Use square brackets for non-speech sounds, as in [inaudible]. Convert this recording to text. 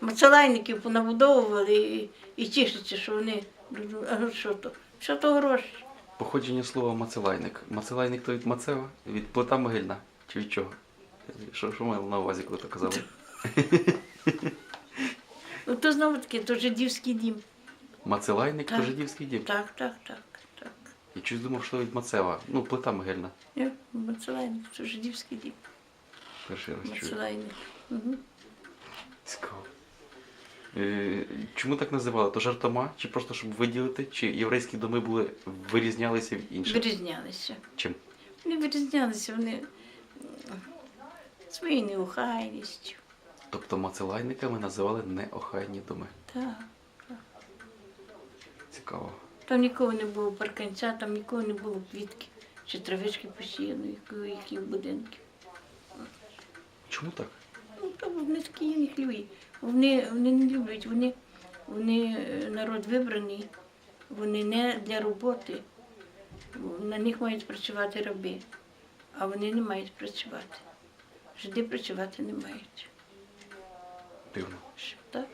Мацелайників понабудовували і, і тішаться, що вони. А що то? Що то гроші? Походження слова мацелайник. Мацелайник то від Мацева, від плита могильна. Чи від чого? Що, що мали на увазі, коли то казали? [laughs] Ну то знову таки, то жидівський дім. Мацелайник то Так. жидівський дім. Так, так, так, так. Я щось думав, що від Мацева. Ну, плита могильна. Ні, Мацелайник, це жидівський дім. Перший раз чую. Мацелайник. Угу. Е, чому так називали? То жартома? Чи просто щоб виділити? Чи єврейські доми були вирізнялися від інших? Вирізнялися. Чим? Вони вирізнялися, вони своєю неухайністю. Тобто мацелайниками називали неохайні доми. Так. так. Цікаво. Там нікого не було парканця, там нікого не було квітки чи травички посіяної, як у їхніх будинків. Чому так? Ну, то вони такі нехлюї. Вони, вони не люблять, вони, вони е, народ вибраний, вони не для роботи. На них мають працювати раби, а вони не мають працювати. Жиди працювати не мають. Дивно. Що так?